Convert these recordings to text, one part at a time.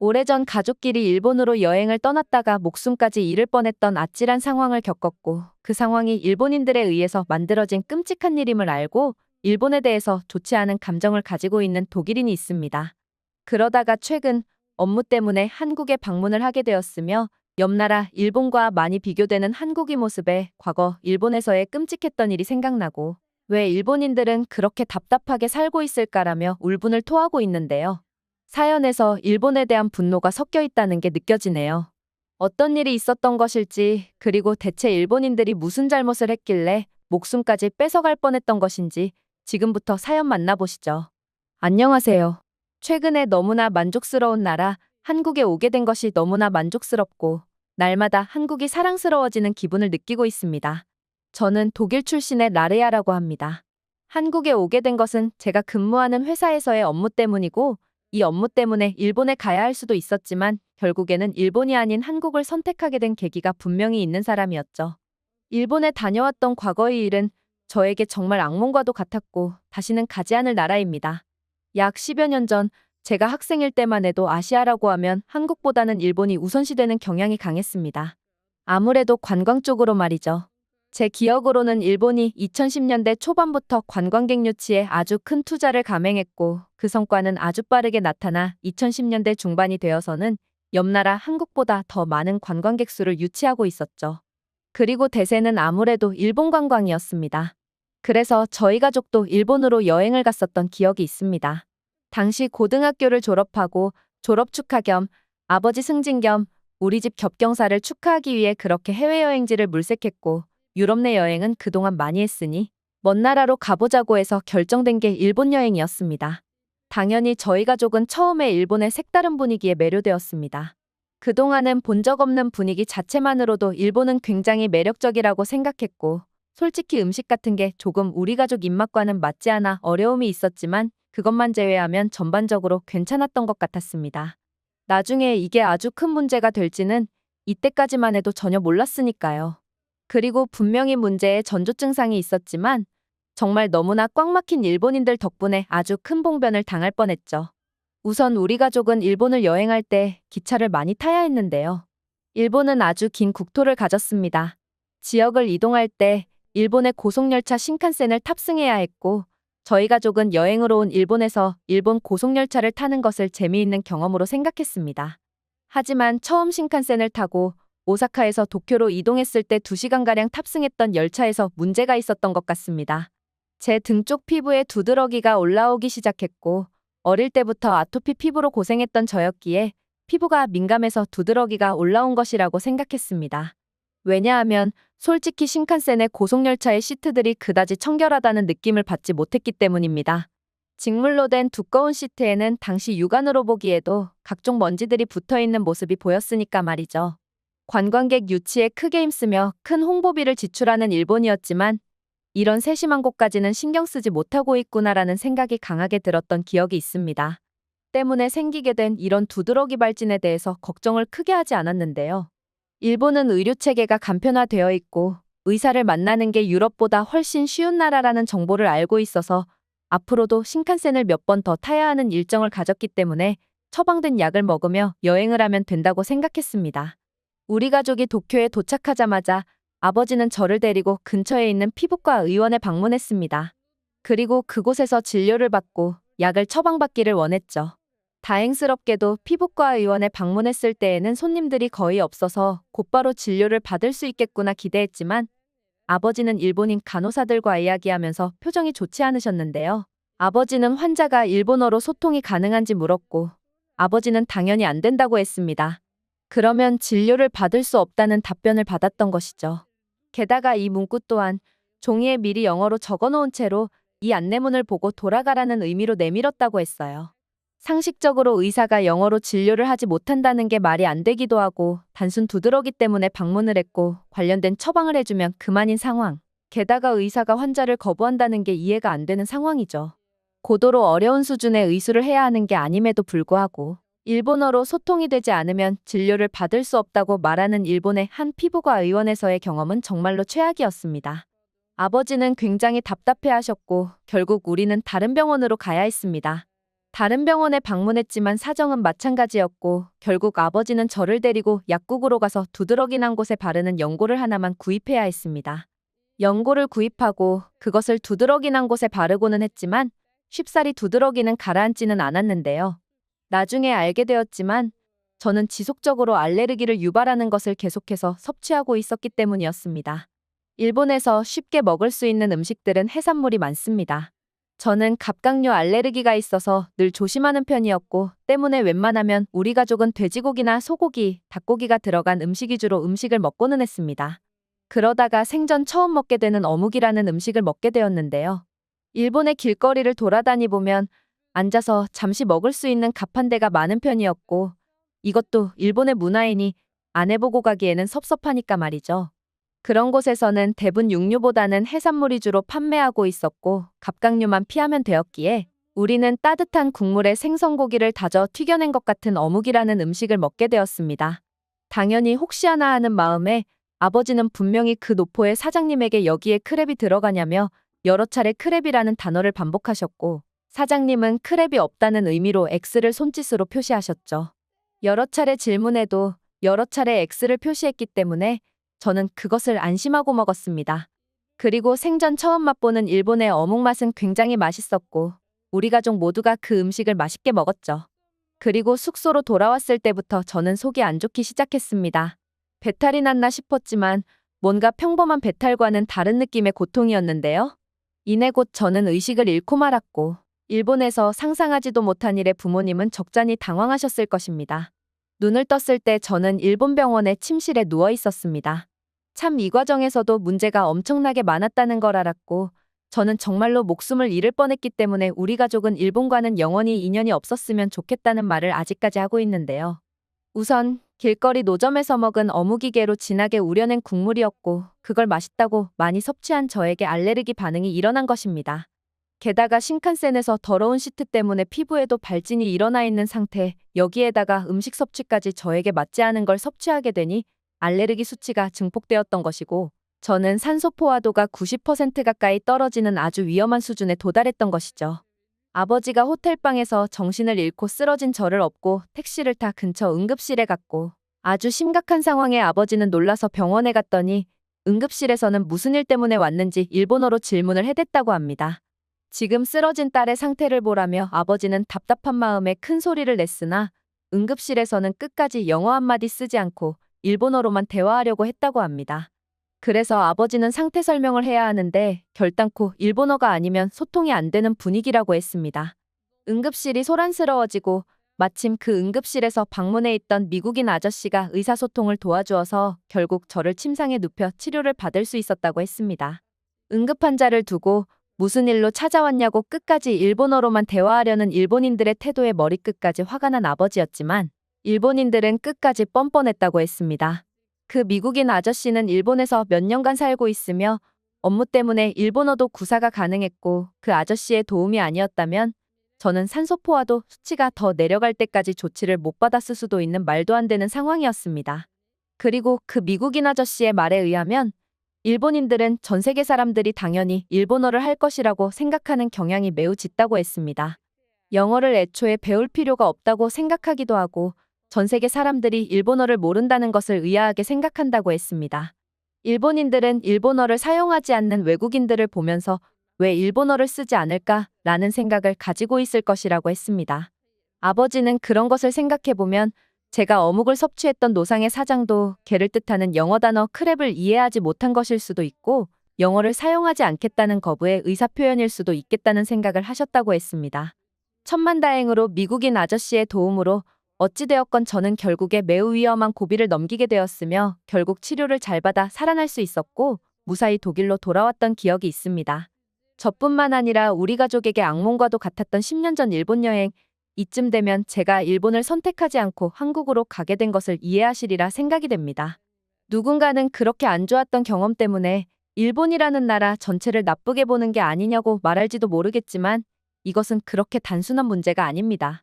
오래전 가족끼리 일본으로 여행을 떠났다가 목숨까지 잃을 뻔했던 아찔한 상황을 겪었고 그 상황이 일본인들에 의해서 만들어진 끔찍한 일임을 알고 일본에 대해서 좋지 않은 감정을 가지고 있는 독일인이 있습니다. 그러다가 최근 업무 때문에 한국에 방문을 하게 되었으며 옆나라 일본과 많이 비교되는 한국의 모습에 과거 일본에서의 끔찍했던 일이 생각나고 왜 일본인들은 그렇게 답답하게 살고 있을까라며 울분을 토하고 있는데요. 사연에서 일본에 대한 분노가 섞여 있다는 게 느껴지네요. 어떤 일이 있었던 것일지, 그리고 대체 일본인들이 무슨 잘못을 했길래 목숨까지 뺏어갈 뻔했던 것인지 지금부터 사연 만나보시죠. 안녕하세요. 최근에 너무나 만족스러운 나라, 한국에 오게 된 것이 너무나 만족스럽고, 날마다 한국이 사랑스러워지는 기분을 느끼고 있습니다. 저는 독일 출신의 라레아라고 합니다. 한국에 오게 된 것은 제가 근무하는 회사에서의 업무 때문이고, 이 업무 때문에 일본에 가야 할 수도 있었지만, 결국에는 일본이 아닌 한국을 선택하게 된 계기가 분명히 있는 사람이었죠. 일본에 다녀왔던 과거의 일은 저에게 정말 악몽과도 같았고, 다시는 가지 않을 나라입니다. 약 10여 년 전, 제가 학생일 때만 해도 아시아라고 하면 한국보다는 일본이 우선시되는 경향이 강했습니다. 아무래도 관광 쪽으로 말이죠. 제 기억으로는 일본이 2010년대 초반부터 관광객 유치에 아주 큰 투자를 감행했고 그 성과는 아주 빠르게 나타나 2010년대 중반이 되어서는 옆나라 한국보다 더 많은 관광객 수를 유치하고 있었죠. 그리고 대세는 아무래도 일본 관광이었습니다. 그래서 저희 가족도 일본으로 여행을 갔었던 기억이 있습니다. 당시 고등학교를 졸업하고 졸업 축하 겸 아버지 승진 겸 우리 집 겹경사를 축하하기 위해 그렇게 해외여행지를 물색했고 유럽 내 여행은 그동안 많이 했으니 먼 나라로 가보자고 해서 결정된 게 일본 여행이었습니다. 당연히 저희 가족은 처음에 일본의 색다른 분위기에 매료되었습니다. 그동안은 본 적 없는 분위기 자체만으로도 일본은 굉장히 매력적이라고 생각했고 솔직히 음식 같은 게 조금 우리 가족 입맛과는 맞지 않아 어려움이 있었지만 그것만 제외하면 전반적으로 괜찮았던 것 같았습니다. 나중에 이게 아주 큰 문제가 될지는 이때까지만 해도 전혀 몰랐으니까요. 그리고 분명히 문제에 전조 증상이 있었지만 정말 너무나 꽉 막힌 일본인들 덕분에 아주 큰 봉변을 당할 뻔했죠. 우선 우리 가족은 일본을 여행할 때 기차를 많이 타야 했는데요. 일본은 아주 긴 국토를 가졌습니다. 지역을 이동할 때 일본의 고속열차 신칸센을 탑승해야 했고 저희 가족은 여행으로 온 일본에서 일본 고속열차를 타는 것을 재미있는 경험으로 생각했습니다. 하지만 처음 신칸센을 타고 오사카에서 도쿄로 이동했을 때 2시간가량 탑승했던 열차에서 문제가 있었던 것 같습니다. 제 등 쪽 피부에 두드러기가 올라오기 시작했고 어릴 때부터 아토피 피부로 고생했던 저였기에 피부가 민감해서 두드러기가 올라온 것이라고 생각했습니다. 왜냐하면 솔직히 신칸센의 고속열차의 시트들이 그다지 청결하다는 느낌을 받지 못했기 때문입니다. 직물로 된 두꺼운 시트에는 당시 육안으로 보기에도 각종 먼지들이 붙어 있는 모습이 보였으니까 말이죠. 관광객 유치에 크게 힘쓰며 큰 홍보비를 지출하는 일본이었지만 이런 세심한 곳까지는 신경 쓰지 못하고 있구나라는 생각이 강하게 들었던 기억이 있습니다. 때문에 생기게 된 이런 두드러기 발진에 대해서 걱정을 크게 하지 않았는데요. 일본은 의료 체계가 간편화되어 있고 의사를 만나는 게 유럽보다 훨씬 쉬운 나라라는 정보를 알고 있어서 앞으로도 신칸센을 몇 번 더 타야 하는 일정을 가졌기 때문에 처방된 약을 먹으며 여행을 하면 된다고 생각했습니다. 우리 가족이 도쿄에 도착하자마자 아버지는 저를 데리고 근처에 있는 피부과 의원에 방문했습니다. 그리고 그곳에서 진료를 받고 약을 처방받기를 원했죠. 다행스럽게도 피부과 의원에 방문했을 때에는 손님들이 거의 없어서 곧바로 진료를 받을 수 있겠구나 기대했지만 아버지는 일본인 간호사들과 이야기하면서 표정이 좋지 않으셨는데요. 아버지는 환자가 일본어로 소통이 가능한지 물었고 아버지는 당연히 안 된다고 했습니다. 그러면 진료를 받을 수 없다는 답변을 받았던 것이죠. 게다가 이 문구 또한 종이에 미리 영어로 적어 놓은 채로 이 안내문을 보고 돌아가라는 의미로 내밀었다고 했어요. 상식적으로 의사가 영어로 진료를 하지 못한다는 게 말이 안 되기도 하고 단순 두드러기 때문에 방문을 했고 관련된 처방을 해주면 그만인 상황. 게다가 의사가 환자를 거부한다는 게 이해가 안 되는 상황이죠. 고도로 어려운 수준의 의술을 해야 하는 게 아님에도 불구하고 일본어로 소통이 되지 않으면 진료를 받을 수 없다고 말하는 일본의 한 피부과 의원에서의 경험은 정말로 최악이었습니다. 아버지는 굉장히 답답해 하셨고 결국 우리는 다른 병원으로 가야 했습니다. 다른 병원에 방문했지만 사정은 마찬가지였고 결국 아버지는 저를 데리고 약국으로 가서 두드러기 난 곳에 바르는 연고를 하나만 구입해야 했습니다. 연고를 구입하고 그것을 두드러기 난 곳에 바르고는 했지만 쉽사리 두드러기는 가라앉지는 않았는데요. 나중에 알게 되었지만 저는 지속적으로 알레르기를 유발하는 것을 계속해서 섭취하고 있었기 때문이었습니다. 일본에서 쉽게 먹을 수 있는 음식들은 해산물이 많습니다. 저는 갑각류 알레르기가 있어서 늘 조심하는 편이었고 때문에 웬만하면 우리 가족은 돼지고기나 소고기, 닭고기가 들어간 음식 위주로 음식을 먹고는 했습니다. 그러다가 생전 처음 먹게 되는 어묵이라는 음식을 먹게 되었는데요. 일본의 길거리를 돌아다니 보면 앉아서 잠시 먹을 수 있는 갑판대가 많은 편이었고 이것도 일본의 문화이니 안 해보고 가기에는 섭섭하니까 말이죠. 그런 곳에서는 대부분 육류보다는 해산물 위주로 판매하고 있었고 갑각류만 피하면 되었기에 우리는 따뜻한 국물에 생선고기를 다져 튀겨낸 것 같은 어묵이라는 음식을 먹게 되었습니다. 당연히 혹시 하나 하는 마음에 아버지는 분명히 그 노포의 사장님에게 여기에 크랩이 들어가냐며 여러 차례 크랩이라는 단어를 반복하셨고 사장님은 크랩이 없다는 의미로 X를 손짓으로 표시하셨죠. 여러 차례 질문에도 여러 차례 X를 표시했기 때문에 저는 그것을 안심하고 먹었습니다. 그리고 생전 처음 맛보는 일본의 어묵 맛은 굉장히 맛있었고 우리 가족 모두가 그 음식을 맛있게 먹었죠. 그리고 숙소로 돌아왔을 때부터 저는 속이 안 좋기 시작했습니다. 배탈이 났나 싶었지만 뭔가 평범한 배탈과는 다른 느낌의 고통이었는데요. 이내 곧 저는 의식을 잃고 말았고 일본에서 상상하지도 못한 일에 부모님은 적잖이 당황하셨을 것입니다. 눈을 떴을 때 저는 일본 병원의 침실에 누워 있었습니다. 참 이 과정에서도 문제가 엄청나게 많았다는 걸 알았고 저는 정말로 목숨을 잃을 뻔했기 때문에 우리 가족은 일본과는 영원히 인연이 없었으면 좋겠다는 말을 아직까지 하고 있는데요. 우선 길거리 노점에서 먹은 어묵이게로 진하게 우려낸 국물이었고 그걸 맛있다고 많이 섭취한 저에게 알레르기 반응이 일어난 것입니다. 게다가 신칸센에서 더러운 시트 때문에 피부에도 발진이 일어나 있는 상태, 여기에다가 음식 섭취까지 저에게 맞지 않은 걸 섭취하게 되니 알레르기 수치가 증폭되었던 것이고, 저는 산소 포화도가 90% 가까이 떨어지는 아주 위험한 수준에 도달했던 것이죠. 아버지가 호텔방에서 정신을 잃고 쓰러진 저를 업고 택시를 타 근처 응급실에 갔고, 아주 심각한 상황에 아버지는 놀라서 병원에 갔더니 응급실에서는 무슨 일 때문에 왔는지 일본어로 질문을 해댔다고 합니다. 지금 쓰러진 딸의 상태를 보라며 아버지는 답답한 마음에 큰 소리를 냈으나 응급실에서는 끝까지 영어 한마디 쓰지 않고 일본어로만 대화하려고 했다고 합니다. 그래서 아버지는 상태 설명을 해야 하는데 결단코 일본어가 아니면 소통이 안 되는 분위기라고 했습니다. 응급실이 소란스러워지고 마침 그 응급실에서 방문해 있던 미국인 아저씨가 의사소통을 도와주어서 결국 저를 침상에 눕혀 치료를 받을 수 있었다고 했습니다. 응급 환자를 두고 무슨 일로 찾아왔냐고 끝까지 일본어로만 대화하려는 일본인들의 태도에 머리끝까지 화가 난 아버지였지만 일본인들은 끝까지 뻔뻔했다고 했습니다. 그 미국인 아저씨는 일본에서 몇 년간 살고 있으며 업무 때문에 일본어도 구사가 가능했고 그 아저씨의 도움이 아니었다면 저는 산소포화도 수치가 더 내려갈 때까지 조치를 못 받았을 수도 있는 말도 안 되는 상황이었습니다. 그리고 그 미국인 아저씨의 말에 의하면 일본인들은 전 세계 사람들이 당연히 일본어를 할 것이라고 생각하는 경향이 매우 짙다고 했습니다. 영어를 애초에 배울 필요가 없다고 생각하기도 하고 전 세계 사람들이 일본어를 모른다는 것을 의아하게 생각한다고 했습니다. 일본인들은 일본어를 사용하지 않는 외국인들을 보면서 왜 일본어를 쓰지 않을까 라는 생각을 가지고 있을 것이라고 했습니다. 아버지는 그런 것을 생각해보면 제가 어묵을 섭취했던 노상의 사장도 개를 뜻하는 영어 단어 크랩을 이해하지 못한 것일 수도 있고 영어를 사용하지 않겠다는 거부의 의사표현일 수도 있겠다는 생각을 하셨다고 했습니다. 천만다행으로 미국인 아저씨의 도움으로 어찌되었건 저는 결국에 매우 위험한 고비를 넘기게 되었으며 결국 치료를 잘 받아 살아날 수 있었고 무사히 독일로 돌아왔던 기억이 있습니다. 저뿐만 아니라 우리 가족에게 악몽과도 같았던 10년 전 일본 여행, 이쯤 되면 제가 일본을 선택하지 않고 한국으로 가게 된 것을 이해하시리라 생각이 됩니다. 누군가는 그렇게 안 좋았던 경험 때문에 일본이라는 나라 전체를 나쁘게 보는 게 아니냐고 말할지도 모르겠지만 이것은 그렇게 단순한 문제가 아닙니다.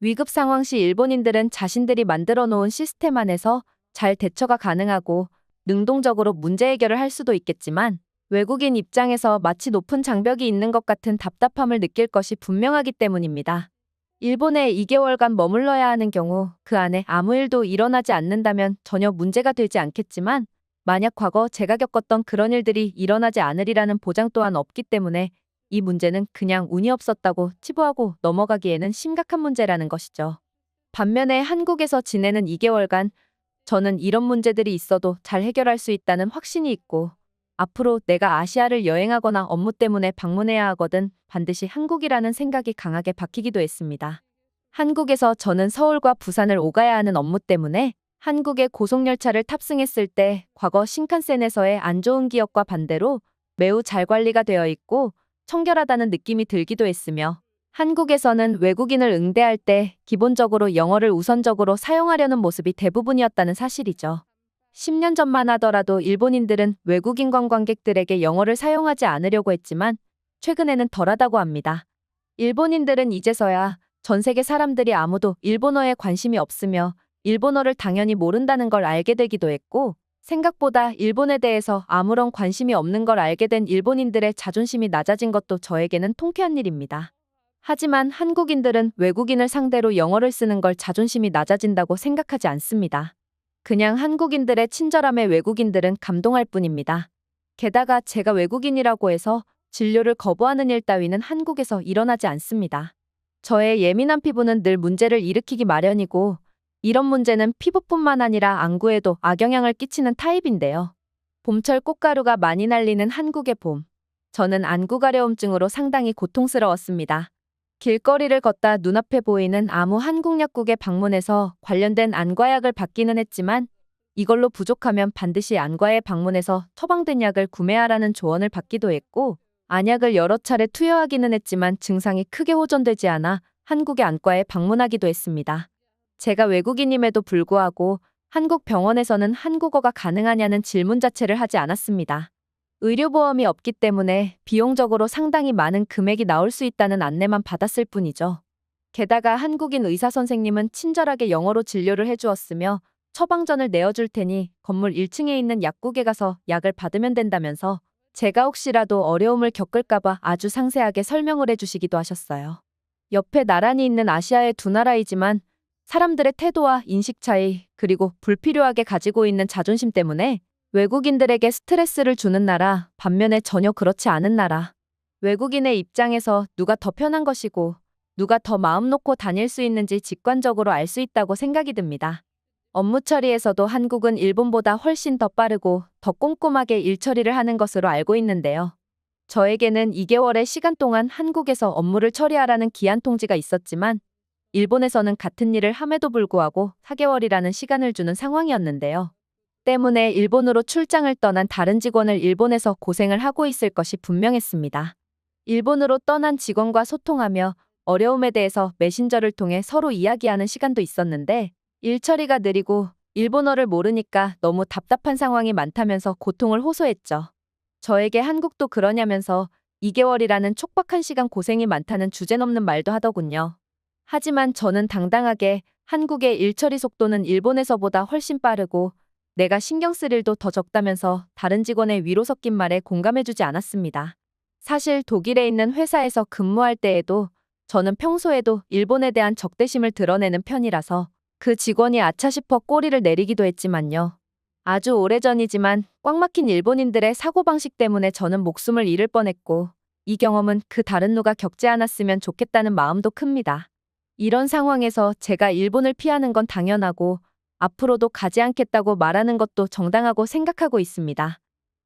위급 상황 시 일본인들은 자신들이 만들어 놓은 시스템 안에서 잘 대처가 가능하고 능동적으로 문제 해결을 할 수도 있겠지만 외국인 입장에서 마치 높은 장벽이 있는 것 같은 답답함을 느낄 것이 분명하기 때문입니다. 일본에 2개월간 머물러야 하는 경우 그 안에 아무 일도 일어나지 않는다면 전혀 문제가 되지 않겠지만 만약 과거 제가 겪었던 그런 일들이 일어나지 않으리라는 보장 또한 없기 때문에 이 문제는 그냥 운이 없었다고 치부하고 넘어가기에는 심각한 문제라는 것이죠. 반면에 한국에서 지내는 2개월간 저는 이런 문제들이 있어도 잘 해결할 수 있다는 확신이 있고 앞으로 내가 아시아를 여행하거나 업무 때문에 방문해야 하거든 반드시 한국이라는 생각이 강하게 박히기도 했습니다. 한국에서 저는 서울과 부산을 오가야 하는 업무 때문에 한국의 고속열차를 탑승했을 때 과거 신칸센에서의 안 좋은 기억과 반대로 매우 잘 관리가 되어 있고 청결하다는 느낌이 들기도 했으며 한국에서는 외국인을 응대할 때 기본적으로 영어를 우선적으로 사용하려는 모습이 대부분이었다는 사실이죠. 10년 전만 하더라도 일본인들은 외국인 관광객들에게 영어를 사용하지 않으려고 했지만 최근에는 덜하다고 합니다. 일본인들은 이제서야 전 세계 사람들이 아무도 일본어에 관심이 없으며 일본어를 당연히 모른다는 걸 알게 되기도 했고 생각보다 일본에 대해서 아무런 관심이 없는 걸 알게 된 일본인들의 자존심이 낮아진 것도 저에게는 통쾌한 일입니다. 하지만 한국인들은 외국인을 상대로 영어를 쓰는 걸 자존심이 낮아진다고 생각하지 않습니다. 그냥 한국인들의 친절함에 외국인들은 감동할 뿐입니다. 게다가 제가 외국인이라고 해서 진료를 거부하는 일 따위는 한국에서 일어나지 않습니다. 저의 예민한 피부는 늘 문제를 일으키기 마련이고 이런 문제는 피부뿐만 아니라 안구에도 악영향을 끼치는 타입인데요. 봄철 꽃가루가 많이 날리는 한국의 봄. 저는 안구 가려움증으로 상당히 고통스러웠습니다. 길거리를 걷다 눈앞에 보이는 아무 한국 약국에 방문해서 관련된 안과약을 받기는 했지만 이걸로 부족하면 반드시 안과에 방문해서 처방된 약을 구매하라는 조언을 받기도 했고 안약을 여러 차례 투여하기는 했지만 증상이 크게 호전되지 않아 한국의 안과에 방문하기도 했습니다. 제가 외국인임에도 불구하고 한국 병원에서는 한국어가 가능하냐는 질문 자체를 하지 않았습니다. 의료보험이 없기 때문에 비용적으로 상당히 많은 금액이 나올 수 있다는 안내만 받았을 뿐이죠. 게다가 한국인 의사 선생님은 친절하게 영어로 진료를 해주었으며 처방전을 내어줄 테니 건물 1층에 있는 약국에 가서 약을 받으면 된다면서 제가 혹시라도 어려움을 겪을까봐 아주 상세하게 설명을 해주시기도 하셨어요. 옆에 나란히 있는 아시아의 두 나라이지만 사람들의 태도와 인식 차이, 그리고 불필요하게 가지고 있는 자존심 때문에 외국인들에게 스트레스를 주는 나라, 반면에 전혀 그렇지 않은 나라. 외국인의 입장에서 누가 더 편한 것이고, 누가 더 마음 놓고 다닐 수 있는지 직관적으로 알 수 있다고 생각이 듭니다. 업무 처리에서도 한국은 일본보다 훨씬 더 빠르고 더 꼼꼼하게 일 처리를 하는 것으로 알고 있는데요. 저에게는 2개월의 시간 동안 한국에서 업무를 처리하라는 기한 통지가 있었지만 일본에서는 같은 일을 함에도 불구하고 4개월이라는 시간을 주는 상황이었는데요. 때문에 일본으로 출장을 떠난 다른 직원을 일본에서 고생을 하고 있을 것이 분명했습니다. 일본으로 떠난 직원과 소통하며 어려움에 대해서 메신저를 통해 서로 이야기하는 시간도 있었는데 일 처리가 느리고 일본어를 모르니까 너무 답답한 상황이 많다면서 고통을 호소했죠. 저에게 한국도 그러냐면서 2개월이라는 촉박한 시간 고생이 많다는 주제넘는 말도 하더군요. 하지만 저는 당당하게 한국의 일처리 속도는 일본에서보다 훨씬 빠르고 내가 신경 쓸 일도 더 적다면서 다른 직원의 위로 섞인 말에 공감해주지 않았습니다. 사실 독일에 있는 회사에서 근무할 때에도 저는 평소에도 일본에 대한 적대심을 드러내는 편이라서 그 직원이 아차 싶어 꼬리를 내리기도 했지만요. 아주 오래전이지만 꽉 막힌 일본인들의 사고방식 때문에 저는 목숨을 잃을 뻔했고 이 경험은 그 다른 누가 겪지 않았으면 좋겠다는 마음도 큽니다. 이런 상황에서 제가 일본을 피하는 건 당연하고 앞으로도 가지 않겠다고 말하는 것도 정당하고 생각하고 있습니다.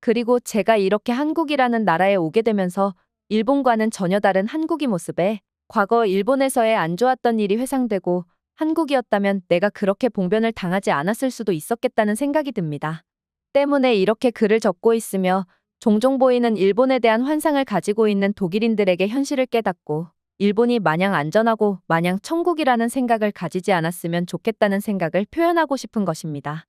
그리고 제가 이렇게 한국이라는 나라에 오게 되면서 일본과는 전혀 다른 한국의 모습에 과거 일본에서의 안 좋았던 일이 회상되고 한국이었다면 내가 그렇게 봉변을 당하지 않았을 수도 있었겠다는 생각이 듭니다. 때문에 이렇게 글을 적고 있으며 종종 보이는 일본에 대한 환상을 가지고 있는 독일인들에게 현실을 깨닫고 일본이 마냥 안전하고 마냥 천국이라는 생각을 가지지 않았으면 좋겠다는 생각을 표현하고 싶은 것입니다.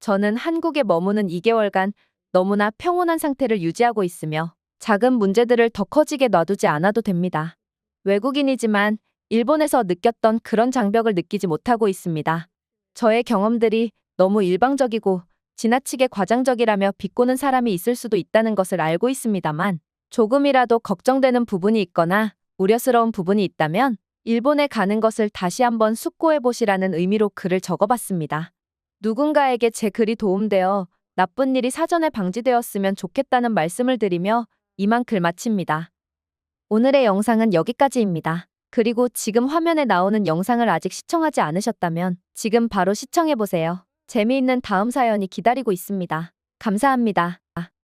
저는 한국에 머무는 2개월간 너무나 평온한 상태를 유지하고 있으며 작은 문제들을 더 커지게 놔두지 않아도 됩니다. 외국인이지만 일본에서 느꼈던 그런 장벽을 느끼지 못하고 있습니다. 저의 경험들이 너무 일방적이고 지나치게 과장적이라며 비꼬는 사람이 있을 수도 있다는 것을 알고 있습니다만 조금이라도 걱정되는 부분이 있거나 우려스러운 부분이 있다면 일본에 가는 것을 다시 한번 숙고해 보시라는 의미로 글을 적어봤습니다. 누군가에게 제 글이 도움되어 나쁜 일이 사전에 방지되었으면 좋겠다는 말씀을 드리며 이만 글 마칩니다. 오늘의 영상은 여기까지입니다. 그리고 지금 화면에 나오는 영상을 아직 시청하지 않으셨다면 지금 바로 시청해보세요. 재미있는 다음 사연이 기다리고 있습니다. 감사합니다.